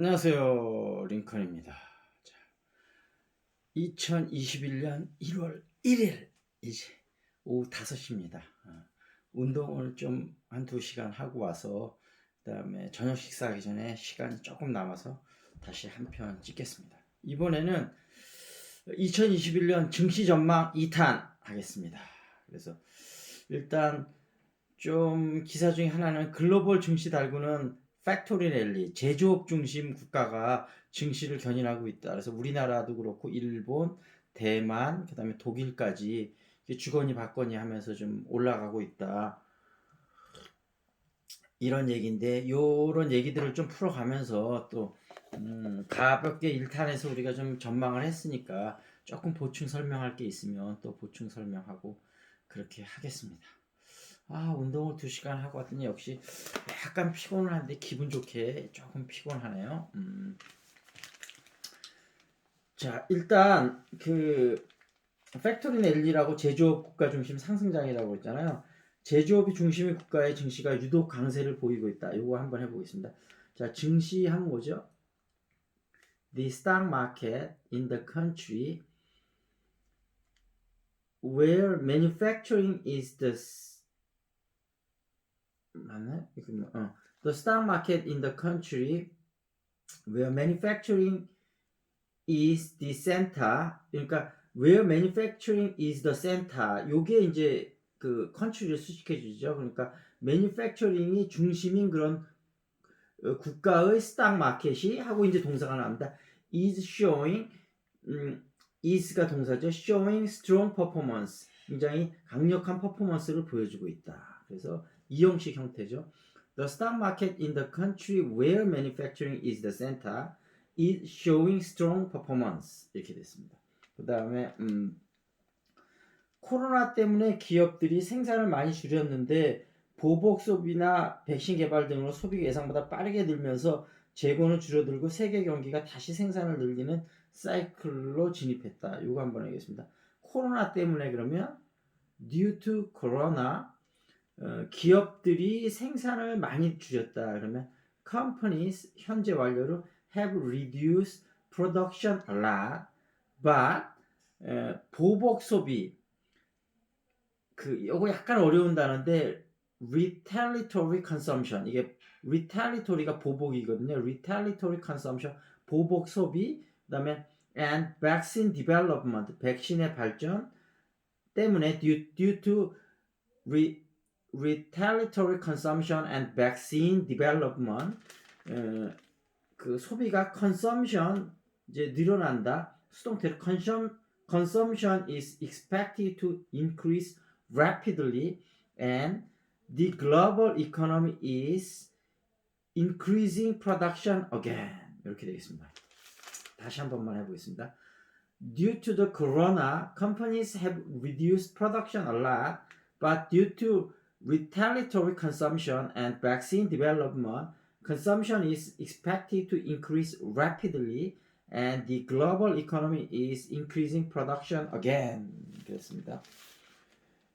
안녕하세요. 링컨입니다. 자, 2021년 1월 1일 이제 오후 5시입니다. 어, 운동을 좀 한 2시간 하고 와서 그다음에 저녁 식사하기 전에 시간이 조금 남아서 다시 한 편 찍겠습니다. 이번에는 2021년 증시 전망 2탄 하겠습니다. 그래서 일단 좀 기사 중에 하나는 글로벌 증시 달구는 팩토리 랠리 제조업 중심 국가가 증시를 견인하고 있다. 그래서 우리나라도 그렇고 일본, 대만, 그다음에 독일까지 주거니 받거니 하면서 좀 올라가고 있다. 이런 얘기인데 요런 얘기들을 좀 풀어가면서 또 음, 가볍게 일탄에서 우리가 좀 전망을 했으니까 조금 보충 설명할 게 있으면 또 보충 설명하고 그렇게 하겠습니다. 아 운동을 2시간 하고 왔더니 역시 약간 피곤을 한데 기분 좋게 조금 피곤하네요. 음. 자 일단 그 팩토리 넬리라고 제조업 국가 중심 상승장이라고 했잖아요. 제조업이 중심의 국가의 증시가 유독 강세를 보이고 있다. 이거 한번 해보겠습니다. 자 증시 한 뭐죠? The stock market in the country where manufacturing is the 맞나? 이거 뭐, 어. The stock market in the country where manufacturing is the center. 그러니까 where manufacturing is the center. 요게 이제 그 country를 수식해 주죠. 그러니까 manufacturing이 중심인 그런 어, 국가의 스탁 마켓이 하고 이제 동사가 나옵니다. is showing 음, is가 동사죠. showing strong performance. 굉장히 강력한 퍼포먼스를 보여주고 있다. 그래서 이 형식 형태죠. The stock market in the country where manufacturing is the center is showing strong performance. 이렇게 됐습니다. 그 다음에 음, 코로나 때문에 기업들이 생산을 많이 줄였는데 보복 소비나 백신 개발 등으로 소비가 예상보다 빠르게 늘면서 재고는 줄어들고 세계 경기가 다시 생산을 늘리는 사이클로 진입했다. 이거 한번 하겠습니다. 코로나 때문에 그러면 due to corona 어, 기업들이 생산을 많이 줄였다. 그러면 companies 현재 완료로 have reduced production a lot, but 에, 보복 소비 그 이거 약간 어려운 단어인데 retaliatory consumption 이게 retaliatory가 보복이거든요. retaliatory consumption 보복 소비 그다음에 and vaccine development 백신의 발전 때문에 due, due to re, retaliatory consumption and vaccine development 어, 그 소비가 consumption 이제 늘어난다. 수동태로 consum, consumption is expected to increase rapidly and the global economy is increasing production again. 이렇게 되겠습니다. 다시 한 번만 해보겠습니다. Due to the corona, companies have reduced production a lot, but due to retaliatory consumption and vaccine development, consumption is expected to increase rapidly, and the global economy is increasing production again. 그렇습니다.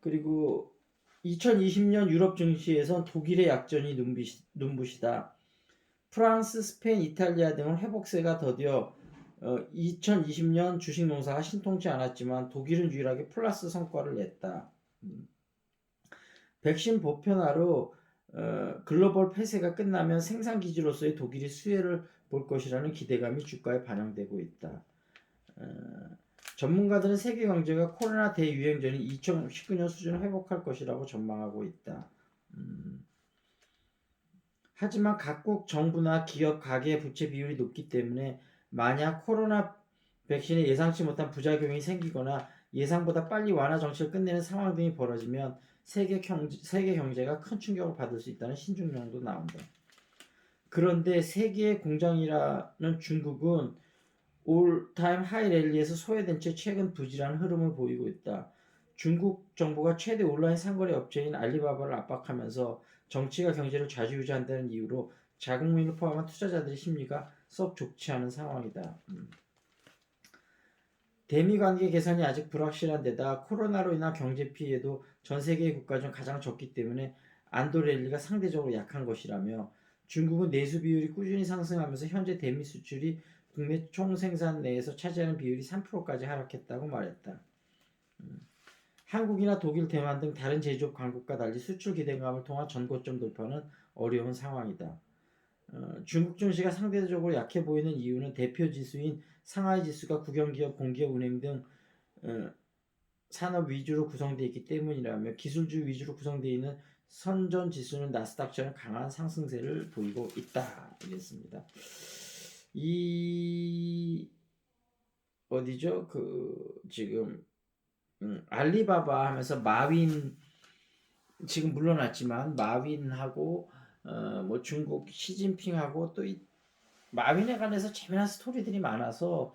그리고 2020년 유럽 증시에선 독일의 약전이 눈부시, 눈부시다. 프랑스, 스페인, 이탈리아 등은 회복세가 더디어 어, 2020년 주식 농사가 신통치 않았지만 독일은 유일하게 플러스 성과를 냈다. 음. 백신 보편화로 어, 글로벌 폐쇄가 끝나면 생산 기지로서의 독일이 수혜를 볼 것이라는 기대감이 주가에 반영되고 있다. 어, 전문가들은 세계 경제가 코로나 대유행 전인 2019년 수준을 회복할 것이라고 전망하고 있다. 음. 하지만 각국 정부나 기업 가계 부채 비율이 높기 때문에 만약 코로나 백신에 예상치 못한 부작용이 생기거나 예상보다 빨리 완화 정책을 끝내는 상황 등이 벌어지면 세계 경제, 세계 경제가 큰 충격을 받을 수 있다는 신중령도 나온다. 그런데 세계의 공장이라는 중국은 올타임 하이 랠리에서 소외된 채 최근 부진한 흐름을 보이고 있다. 중국 정부가 최대 온라인 상거래 업체인 알리바바를 압박하면서 정치가 경제를 좌지우지한다는 이유로 자국민을 포함한 투자자들의 심리가 썩 좋지 않은 상황이다. 음. 대미 관계 개선이 아직 불확실한 데다 코로나로 인한 경제 피해도 전 세계 국가 중 가장 적기 때문에 안도 랠리가 상대적으로 약한 것이라며 중국은 내수 비율이 꾸준히 상승하면서 현재 대미 수출이 국내 총생산 내에서 차지하는 비율이 3%까지 하락했다고 말했다. 음. 한국이나 독일, 대만 등 다른 제조업 강국과 달리 수출 기대감을 통한 전고점 돌파는 어려운 상황이다. 어, 중국 증시가 상대적으로 약해 보이는 이유는 대표 지수인 상하이 지수가 국영기업, 공기업, 은행 등 어, 산업 위주로 구성되어 있기 때문이라며 기술주 위주로 구성되어 있는 선전 지수는 나스닥처럼 강한 상승세를 보이고 있다. 이랬습니다. 이 어디죠? 그 지금 음, 알리바바 하면서 마윈 지금 물러났지만 마윈하고 어, 뭐 중국 시진핑하고 또 이 마윈에 관해서 재미난 스토리들이 많아서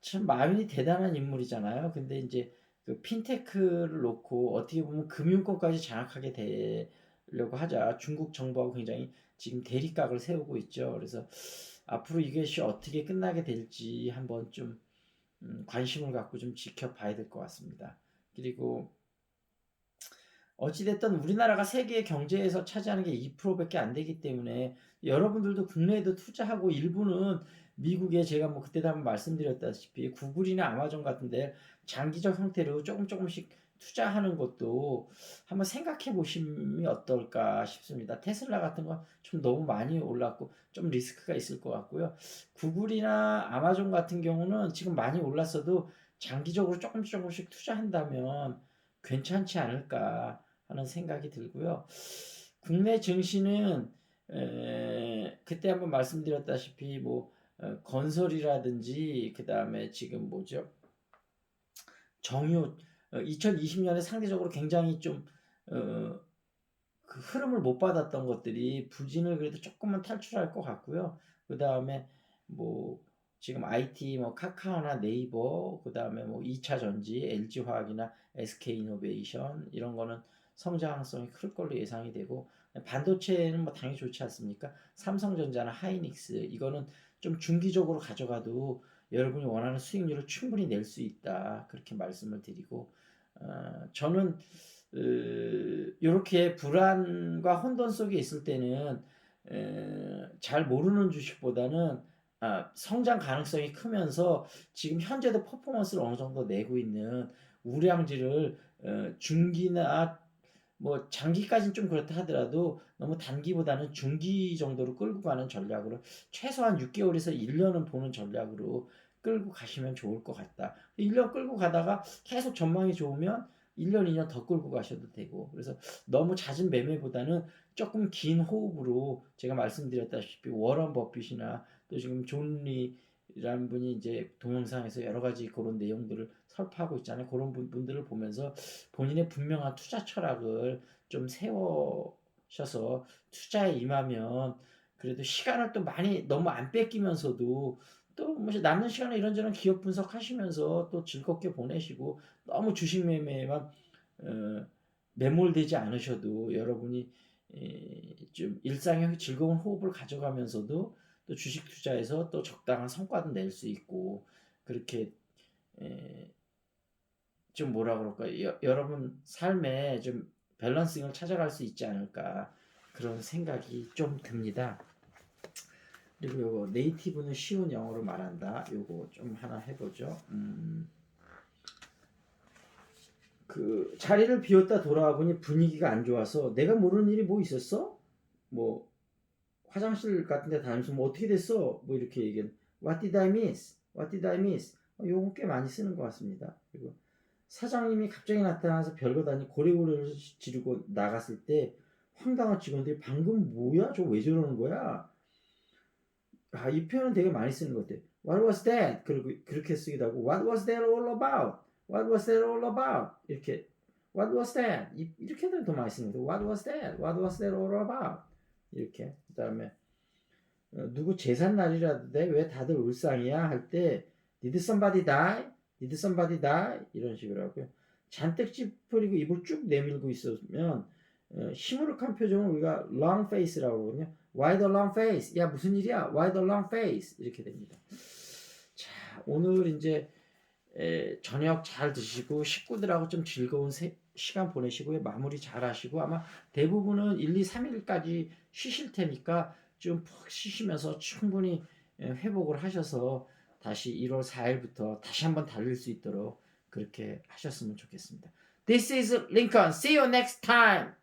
참 마윈이 대단한 인물이잖아요. 근데 이제 그 핀테크를 놓고 어떻게 보면 금융권까지 장악하게 되려고 하자 중국 정부하고 굉장히 지금 대립각을 세우고 있죠. 그래서 앞으로 이것이 어떻게 끝나게 될지 한번 좀 음, 관심을 갖고 좀 지켜봐야 될 것 같습니다. 그리고 어찌됐든 우리나라가 세계 경제에서 차지하는 게 2%밖에 안 되기 때문에 여러분들도 국내에도 투자하고 일부는 미국에 제가 뭐 그때도 한번 말씀드렸다시피 구글이나 아마존 같은데 장기적 형태로 조금 조금씩 투자하는 것도 한번 생각해 보심이 어떨까 싶습니다. 테슬라 같은 건 좀 너무 많이 올랐고 좀 리스크가 있을 것 같고요. 구글이나 아마존 같은 경우는 지금 많이 올랐어도 장기적으로 조금씩 조금씩 투자한다면 괜찮지 않을까 하는 생각이 들고요. 국내 증시는 에, 그때 한번 말씀드렸다시피 뭐 어, 건설이라든지 그 다음에 지금 뭐죠 정유 2020년에 상대적으로 굉장히 좀 어, 그 흐름을 못 받았던 것들이 부진을 그래도 조금만 탈출할 것 같고요. 그 다음에 뭐 지금 IT 뭐 카카오나 네이버 그 다음에 뭐 2차 전지 LG 화학이나 SK 이노베이션 이런 거는 성장성이 클 걸로 예상이 되고 반도체는 뭐 당연히 좋지 않습니까? 삼성전자나 하이닉스 이거는 좀 중기적으로 가져가도 여러분이 원하는 수익률을 충분히 낼 수 있다 그렇게 말씀을 드리고 어, 저는 이렇게 불안과 혼돈 속에 있을 때는 에, 잘 모르는 주식보다는 아, 성장 가능성이 크면서 지금 현재도 퍼포먼스를 어느 정도 내고 있는 우량지를 어, 중기나 뭐 장기까지는 좀 그렇다 하더라도 너무 단기보다는 중기 정도로 끌고 가는 전략으로 최소한 6개월에서 1년은 보는 전략으로 끌고 가시면 좋을 것 같다. 1년 끌고 가다가 계속 전망이 좋으면 1년, 2년 더 끌고 가셔도 되고 그래서 너무 잦은 매매보다는 조금 긴 호흡으로 제가 말씀드렸다시피 워런 버핏이나 또 지금 존리 라는 분이 이제 동영상에서 여러 가지 그런 내용들을 설파하고 있잖아요. 그런 분들을 보면서 본인의 분명한 투자 철학을 좀 세워셔서 투자에 임하면 그래도 시간을 또 많이 너무 안 뺏기면서도 또 뭐 남는 시간에 이런저런 기업 분석하시면서 또 즐겁게 보내시고 너무 주식 매매에만 어, 매몰되지 않으셔도 여러분이 에, 좀 일상의 즐거운 호흡을 가져가면서도 또 주식 투자에서 또 적당한 성과도 낼 수 있고 그렇게 에, 좀 뭐라 그럴까 여, 여러분 삶에 좀 밸런싱을 찾아갈 수 있지 않을까 그런 생각이 좀 듭니다. 그리고 요거 네이티브는 쉬운 영어로 말한다. 요거 좀 하나 해보죠. 음, 그 자리를 비웠다 돌아와 보니 분위기가 안 좋아서 내가 모르는 일이 뭐 있었어? 뭐 화장실 같은 데 다니면서 뭐 어떻게 됐어? 뭐 이렇게 얘기해. What did I miss? What did I miss? 어, 요거 꽤 많이 쓰는 것 같습니다. 그리고 사장님이 갑자기 나타나서 별거 다니 고래고래를 지르고 나갔을 때 황당한 직원들이 방금 뭐야? 저 왜 저러는 거야? 아, 이 표현은 되게 많이 쓰는 것 같아요. What was that? 그리고 그렇게 쓰기도 하고 What was that all about? What was that all about? 이렇게 What was that? 이, 이렇게도 더 많이 쓰는 거예요. What was that? What was that all about? 이렇게 그 다음에 어, 누구 재산 날이라는데 왜 다들 울상이야 할때 die? Did somebody die? 이런 식으로 하고요. 잔뜩 찌푸리고 입을 쭉 내밀고 있으면 어, 시무룩한 표정을 우리가 long face라고 하거든요. Why the long face? 야 무슨 일이야? Why the long face? 이렇게 됩니다. 자 오늘 이제 에, 저녁 잘 드시고 식구들하고 좀 즐거운 세, 시간 보내시고요. 마무리 잘 하시고 아마 대부분은 1, 2, 3일까지 쉬실 테니까 좀 푹 쉬시면서 충분히 예, 회복을 하셔서 다시 1월 4일부터 다시 한번 달릴 수 있도록 그렇게 하셨으면 좋겠습니다. This is Lincoln. See you next time.